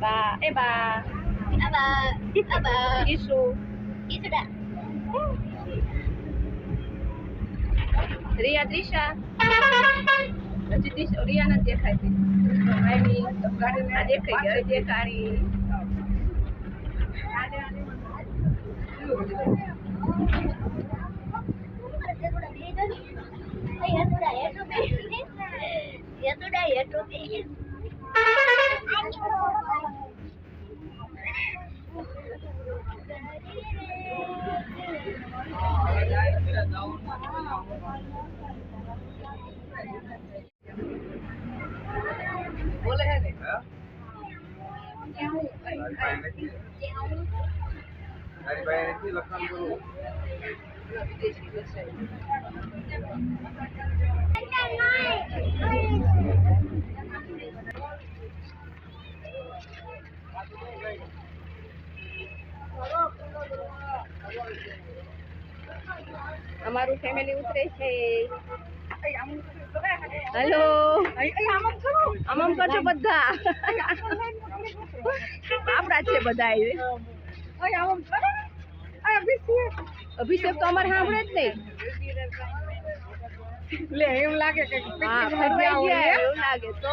બા એ બા Abah, abah, ઈશુ itu Riya Trisha હજી ત્રિષા રિયા ગઈ દેખાડી Ya tired of it. बोले है देखा અમારું ફેમિલી ઉતરે છે હેલો આમ આમ કરજો બધા આપણા જ છે બધા અભિષેક. તો અમારે સાંભળે જ નહીં. લે એમ લાગે કે હા એવું લાગે તો.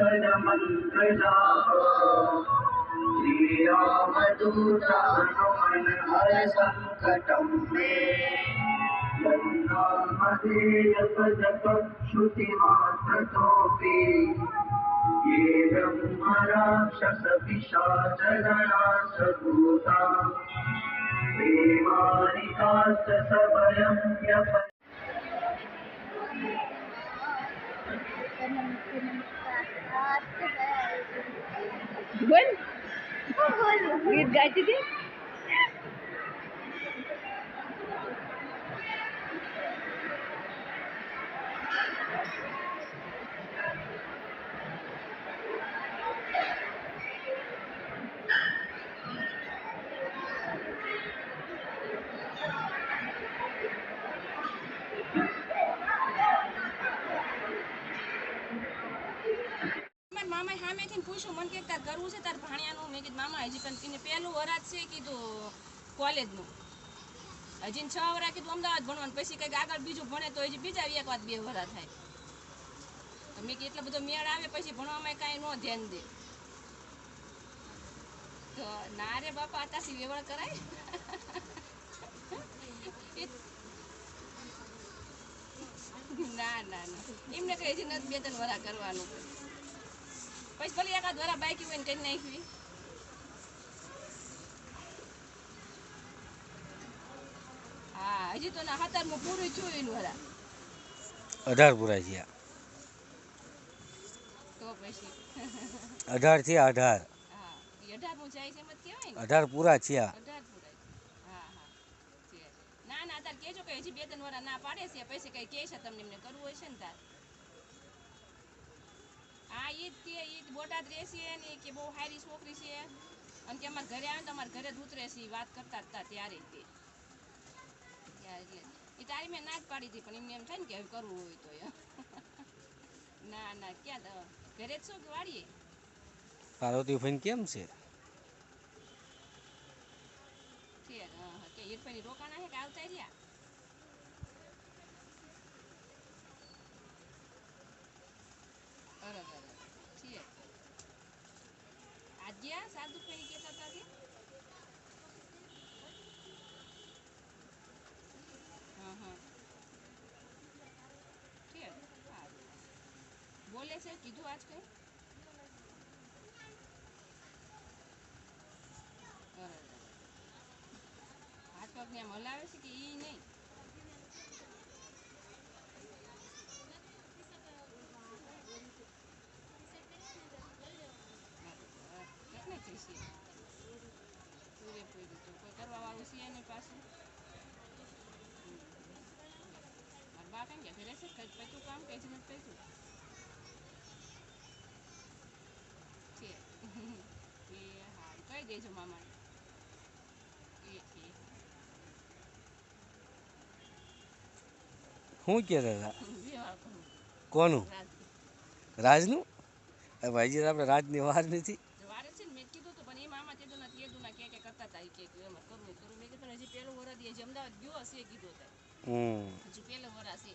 श्रीरामदूतानुमन हर सङ्कटं मे ये ब्रह्मराक्षसपिशाचगणासभूता देवानिकाश्च सबयं When? Good guy today? પૂછ્યું મને કે તાર કરવું છે, તાર ભાણિયાનું? મેં કીધું, મામા, હજી કંઈ પહેલું વરાત છે કીધું કોલેજનું. હજી છ વરા કીધું, અમદાવાદ ભણવાનું. પછી કંઈક આગળ બીજું ભણે તો હજી બીજા એક વાત બે વરા થાય. મેં કીધું, એટલો બધો મેળ આવે પછી ભણવામાં કાંઈ ન ધ્યાન દે. તો ના રે બાપા અત્યારથી વેવળ કરાય. ના ના ના. એમને કઈ હજી નથી બે, ત્રણ વરા કરવાનું. પછી ભલે એકાદ વરા બાઈક હોય ને કરી નાખવી. હજી તો ના હાથારમાં પૂરું થયું એનું હરા. અઢાર પૂરા થયા. તો પછી. અઢાર થયા અઢાર. હા અઢાર પૂરા થયા. હા હા. ના ના તાર કેજો કે હજી બે ત્રણ વાર ના પાડે છે પછી કઈ કહે છે તમને એમને કરવું છે ને તાર. હા જ ઈ બોટાદ રહેશે ને કે બહુ સારી છોકરી છે. અને કે અમારા ઘરે આવે તો અમારા ઘરે જ ઉતરે છે વાત કરતા હતા ત્યારે તે. ત્યારે એટલે એ તારી મેં ના જ પાડી હતી પણ એમને એમ થાય ને કે હવે કરવું હોય તો ના ના ક્યાં તો ઘરે જ શું કે વાડીએ? પાર્વતી ફઈને કેમ છે? હા હા કે ઈરફાની રોકાણા છે કે આવતા રહ્યા? કીધું આજ કઈ અરે અરે હાથ પગને આમ હલાવે છે કે ઈ નહીં કેટલે થઈ છે પૂરેપૂરી તો કોઈ કરવા વાળું છે નહીં પાછું હમ. મારા બા કેમ કે ઘરે છે કઈ પૈતું કામ કઈ જ નથી દેજો મામાને શું કહેતા હતા કોનું? રાજનું. ભાઈજી આપણે રાજની વાર નથી.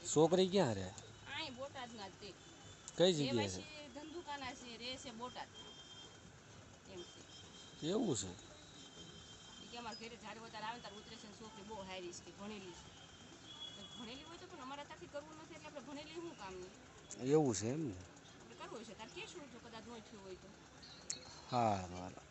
છોકરી ક્યાં રે? કઈ જગ્યાએ છે રે છે બોટાદ એમ છે છે એવું છે? કે અમારા ઘરે જ્યારે વધારે આવે ત્યારે ઉતરે છે છોકરી બહુ હારી છે ભણેલી છે. ભણેલી હોય તો પણ અમારા ત્યાંથી કરવું નથી એટલે આપણે ભણેલી શું કામની એવું છે એમ ને? આપણે કરવું છે તાર કે શું જો કદાચ ન થયું હોય તો. હા હાલો